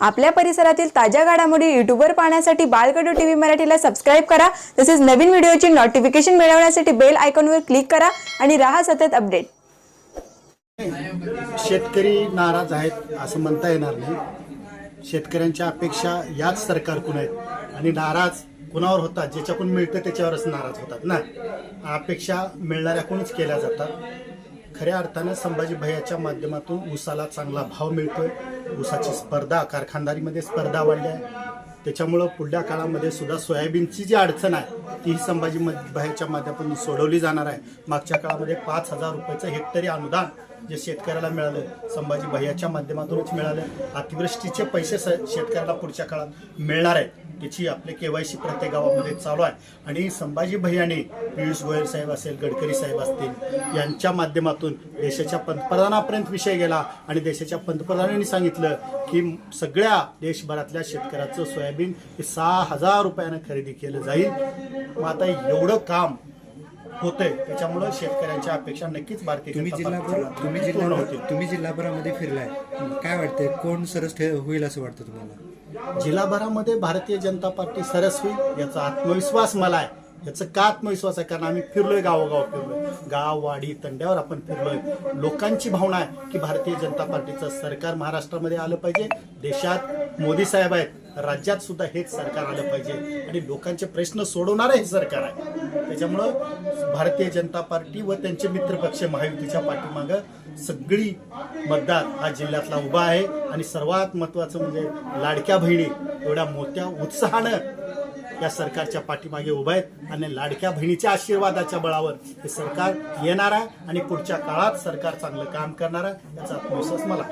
आपल्या परिसरातील ताज्या घडामोडी युट्यूबवर पाहण्यासाठी बालकडू टीव्ही मराठीला सबस्क्राईब करा. तसेच नवीन व्हिडिओची नोटिफिकेशन मिळवण्यासाठी बेल आयकॉनवर क्लिक करा आणि राहा सतत अपडेट शेतकरी नाराज आहेत असं म्हणता येणार नाही. शेतकऱ्यांच्या अपेक्षा याच सरकारकडून आहेत. आणि नाराज कुणावर होतात ज्याच्याकडून मिळतं त्याच्यावरच नाराज होतात ना. अपेक्षा मिळणाऱ्याकडूनच केल्या जातात. खऱ्या अर्थानं संभाजी भैयाच्या माध्यमातून ऊसाला चांगला भाव मिळतोय. ऊसाची स्पर्धा कारखानदारीमध्ये स्पर्धा वाढली आहे त्याच्यामुळं पुढल्या काळामध्ये सुद्धा सोयाबीनची जी अडचण आहे ती संभाजी भैयाच्या माध्यमातून सोडवली जाणार आहे. मागच्या काळामध्ये पाच हजार रुपयाचं हेक्टरी अनुदान जे शेतकऱ्याला मिळालं संभाजी भैयाच्या माध्यमातूनच मिळालं. अतिवृष्टीचे पैसे स- शेतकऱ्याला पुढच्या काळात मिळणार आहेत त्याची आपले केवायसी प्रत्येक गावामध्ये चालू आहे. आणि संभाजी भैयाने पियुष गोयल साहेब असेल गडकरी साहेब असतील यांच्या माध्यमातून देशाच्या पंतप्रधानापर्यंत विषय गेला आणि देशाच्या पंतप्रधानांनी सांगितलं की सगळ्या देशभरातल्या शेतकऱ्याचं सोयाबीन हे सहा हजार रुपयानं खरेदी केलं जाईल. मग आता एवढं काम होतंय. त्याच्यामुळं शेतकऱ्यांच्या अपेक्षा नक्कीच भारतीय तुम्ही जिल्हाभर तुम्ही जिल्हा तुम्ही जिल्हाभरामध्ये फिरलाय. काय वाटतंय? कोण सरस होईल असं वाटतं तुम्हाला? जिल्हाभरामध्ये भारतीय जनता पार्टी सरस होईल याचा आत्मविश्वास मला आहे. याचं का आत्मविश्वास आहे? कारण आम्ही फिरलोय गावोगाव फिरलोय. गाव वाडी तंड्यावर आपण फिरलोय. लोकांची भावना आहे की भारतीय जनता पार्टीचं सरकार महाराष्ट्रामध्ये आलं पाहिजे. देशात मोदी साहेब आहेत. राज्यात सुद्धा हेच सरकार आलं पाहिजे. आणि लोकांचे प्रश्न सोडवणारं हे सरकार आहे. त्याच्यामुळं भारतीय जनता पार्टी व त्यांचे मित्रपक्ष महायुतीच्या पाठीमागं सगळी मतदार हा जिल्ह्यातला उभा आहे. आणि सर्वात महत्वाचं म्हणजे लाडक्या बहिणी एवढ्या मोठ्या उत्साहानं या सरकारच्या पाठीमागे उभा आहेत. आणि लाडक्या बहिणीच्या आशीर्वादाच्या बळावर हे सरकार येणार आहे. आणि पुढच्या काळात सरकार चांगलं काम करणार आहे. याचा आत्मविश्वास मला